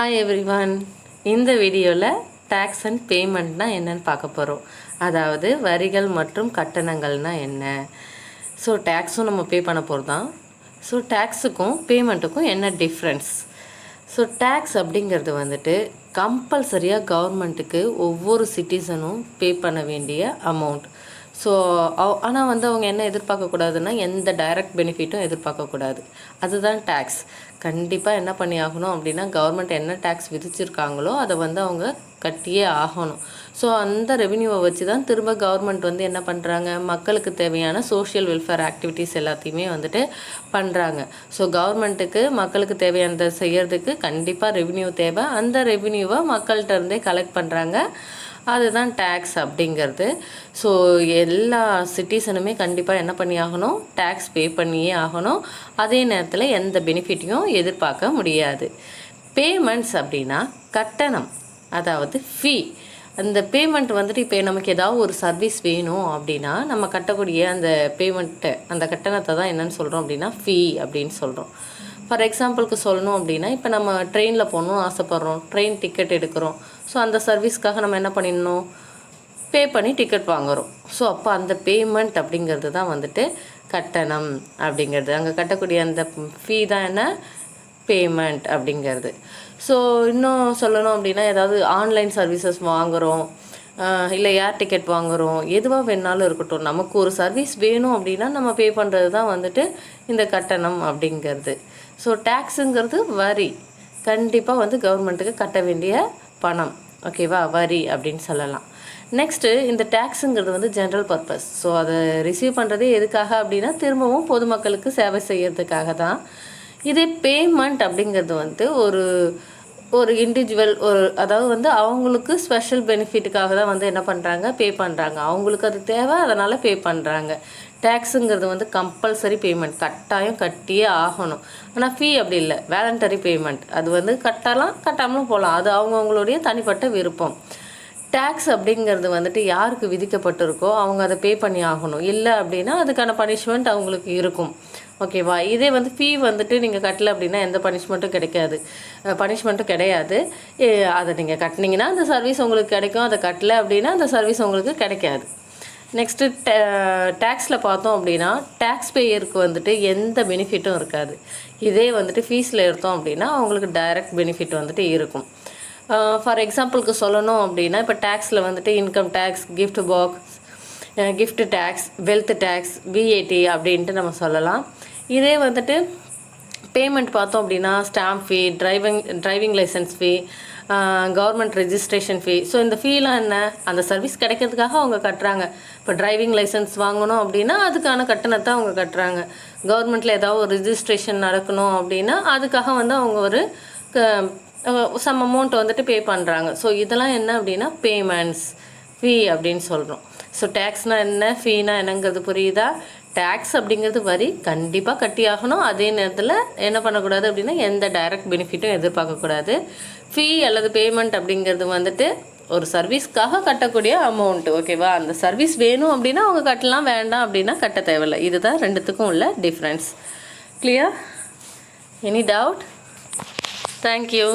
Hi everyone இந்த வீடியோவில் tax and பேமெண்ட்னா என்னன்னு பார்க்க போகிறோம் அதாவது வரிகள் மற்றும் கட்டணங்கள்னால் என்ன? ஸோ டேக்ஸும் நம்ம பே பண்ண போகிறது தான் ஸோ டேக்ஸுக்கும் பேமெண்ட்டுக்கும் என்ன டிஃப்ரென்ஸ் ஸோ டேக்ஸ் அப்படிங்கிறது வந்துட்டு கம்பல்சரியாக கவர்மெண்ட்டுக்கு ஒவ்வொரு சிட்டிசனும் பே பண்ண வேண்டிய அமௌண்ட் ஸோ ஆனால் வந்து அவங்க என்ன எதிர்பார்க்கக்கூடாதுன்னா எந்த டைரக்ட் பெனிஃபிட்டும் எதிர்பார்க்கக்கூடாது அதுதான் டேக்ஸ் கண்டிப்பாக என்ன பண்ணி ஆகணும் அப்படின்னா கவர்மெண்ட் என்ன டேக்ஸ் விதிச்சிருக்காங்களோ அதை வந்து அவங்க கட்டியே ஆகணும். ஸோ அந்த ரெவென்யூவை வச்சு தான் திரும்ப கவர்மெண்ட் வந்து என்ன பண்ணுறாங்க மக்களுக்கு தேவையான சோஷியல் வெல்ஃபேர் ஆக்டிவிட்டீஸ் எல்லாத்தையுமே வந்துட்டு பண்ணுறாங்க ஸோ கவர்மெண்ட்டுக்கு மக்களுக்கு தேவையானதை செய்கிறதுக்கு கண்டிப்பாக ரெவென்யூ தேவை. அந்த ரெவென்யூவை மக்கள்கிட்ட இருந்தே கலெக்ட் பண்ணுறாங்க அதுதான் டேக்ஸ் அப்படிங்கிறது. ஸோ எல்லா சிட்டிசனுமே கண்டிப்பாக என்ன பண்ணி ஆகணும்? டேக்ஸ் பே பண்ணியே ஆகணும். அதே நேரத்தில் எந்த பெனிஃபிட்டையும் எதிர்பார்க்க முடியாது. பேமெண்ட்ஸ் அப்படின்னா கட்டணம் அதாவது ஃபீ அந்த பேமெண்ட் வந்துட்டு இப்போ நமக்கு ஏதாவது ஒரு சர்வீஸ் வேணும் அப்படின்னா நம்ம கட்டக்கூடிய அந்த பேமெண்ட்டை அந்த கட்டணத்தை தான் என்னன்னு சொல்கிறோம் அப்படின்னா ஃபீ அப்படின்னு சொல்கிறோம் ஃபார் எக்ஸாம்பிளுக்கு சொல்லணும் அப்படின்னா இப்போ நம்ம ட்ரெயினில் போகணும்னு ஆசைப்பட்றோம். ட்ரெயின் டிக்கெட் எடுக்கிறோம். ஸோ அந்த சர்வீஸ்க்காக நம்ம என்ன பண்ணிடணும்? பே பண்ணி டிக்கெட் வாங்குகிறோம் ஸோ அப்போ அந்த பேமெண்ட் அப்படிங்கிறது தான் வந்துட்டு கட்டணம் அப்படிங்கிறது. அங்கே கட்டக்கூடிய அந்த ஃபீ தான் என்ன? பேமெண்ட் அப்படிங்கிறது. ஸோ இன்னும் சொல்லணும் அப்படின்னா ஏதாவது ஆன்லைன் சர்வீசஸ் வாங்குகிறோம் இல்லை ஏர் டிக்கெட் வாங்குகிறோம் எதுவாக வேணாலும் இருக்கட்டும். நமக்கு ஒரு சர்வீஸ் வேணும் அப்படின்னா நம்ம பே பண்ணுறது தான் வந்துட்டு இந்த கட்டணம் அப்படிங்கிறது. ஸோ டேக்ஸுங்கிறது வரி. கண்டிப்பாக வந்து கவர்மெண்ட்டுக்கு கட்ட வேண்டிய பணம். ஓகேவா வரி அப்படின்னு சொல்லலாம். நெக்ஸ்ட்டு இந்த டேக்ஸுங்கிறது வந்து ஜென்ரல் பர்பஸ் ஸோ அதை ரிசீவ் பண்ணுறதே எதுக்காக அப்படின்னா திரும்பவும் பொதுமக்களுக்கு சேவை செய்கிறதுக்காக தான். இதே பேமெண்ட் அப்படிங்கிறது வந்து ஒரு ஒரு இண்டிவிஜுவல் ஒரு அதாவது வந்து அவங்களுக்கு ஸ்பெஷல் பெனிஃபிட்டுக்காக தான் வந்து என்ன பண்ணுறாங்க பே பண்ணுறாங்க அவங்களுக்கு அது தேவை அதனால் பே பண்ணுறாங்க டேக்ஸுங்கிறது வந்து கம்பல்சரி பேமெண்ட் கட்டாயம் கட்டியே ஆகணும். ஆனால் ஃபீ அப்படி இல்லை. வேலண்டரி பேமெண்ட் அது வந்து கட்டலாம் கட்டாமலும் போகலாம் அது அவங்கவுங்களுடைய தனிப்பட்ட விருப்பம். டேக்ஸ் அப்படிங்கிறது வந்துட்டு யாருக்கு விதிக்கப்பட்டிருக்கோ அவங்க அதை பே பண்ணி ஆகணும். இல்லை அப்படின்னா அதுக்கான பனிஷ்மெண்ட் அவங்களுக்கு இருக்கும். ஓகேவா இதே வந்து ஃபீ வந்துட்டு நீங்கள் கட்டல அப்படின்னா எந்த பனிஷ்மெண்ட்டும் கிடைக்காது. பனிஷ்மெண்ட்டும் கிடையாது. அதை நீங்கள் கட்டினீங்கன்னா அந்த சர்வீஸ் உங்களுக்கு கிடைக்கும். அதை கட்டல அப்படின்னா அந்த சர்வீஸ் உங்களுக்கு கிடைக்காது. நெக்ஸ்ட்டு டே டேக்ஸில் பார்த்தோம் அப்படின்னா டேக்ஸ் பேயருக்கு வந்துட்டு எந்த பெனிஃபிட்டும் இருக்காது. இதே வந்துட்டு ஃபீஸில் எடுத்தோம் அப்படின்னா அவங்களுக்கு டைரக்ட் பெனிஃபிட் வந்துட்டு இருக்கும். ஃபார் எக்ஸாம்பிளுக்கு சொல்லணும் அப்படின்னா இப்போ டேக்ஸில் வந்துட்டு income tax gift box gift tax wealth tax VAT அப்படின்ட்டு நம்ம சொல்லலாம். இதே வந்துட்டு பேமெண்ட் பார்த்தோம் அப்படின்னா stamp fee driving driving licence fee government registration fee so இந்த ஃபீலாம் என்ன? அந்த சர்வீஸ் கிடைக்கிறதுக்காக அவங்க கட்டுறாங்க. இப்போ டிரைவிங் லைசன்ஸ் வாங்கணும் அப்படின்னா அதுக்கான கட்டணத்தை அவங்க கட்டுறாங்க. கவர்மெண்ட்டில் ஏதாவது ஒரு ரிஜிஸ்ட்ரேஷன் நடக்கணும் அப்படின்னா அதுக்காக வந்து அவங்க ஒரு சம் அமௌண்ட் வந்துட்டு பே பண்ணுறாங்க ஸோ இதெல்லாம் என்ன அப்படின்னா பேமெண்ட்ஸ் ஃபீ அப்படின்னு சொல்கிறோம் ஸோ டேக்ஸ்னால் என்ன? ஃபீனா என்னங்கிறது புரியுதா? டேக்ஸ் அப்படிங்கிறது வரி கண்டிப்பாக கட்டி ஆகணும் அதே நேரத்தில் என்ன பண்ணக்கூடாது அப்படின்னா எந்த டைரக்ட் பெனிஃபிட்டும் எதிர்பார்க்கக்கூடாது. ஃபீ அல்லது பேமெண்ட் அப்படிங்கிறது வந்துட்டு ஒரு சர்வீஸ்க்காக கட்டக்கூடிய அமௌண்ட்டு ஓகேவா அந்த சர்வீஸ் வேணும் அப்படின்னா அவங்க கட்டலாம். வேண்டாம் அப்படின்னா கட்ட தேவையில்லை. இதுதான் ரெண்டுத்துக்கும் உள்ள difference clear any doubt thank you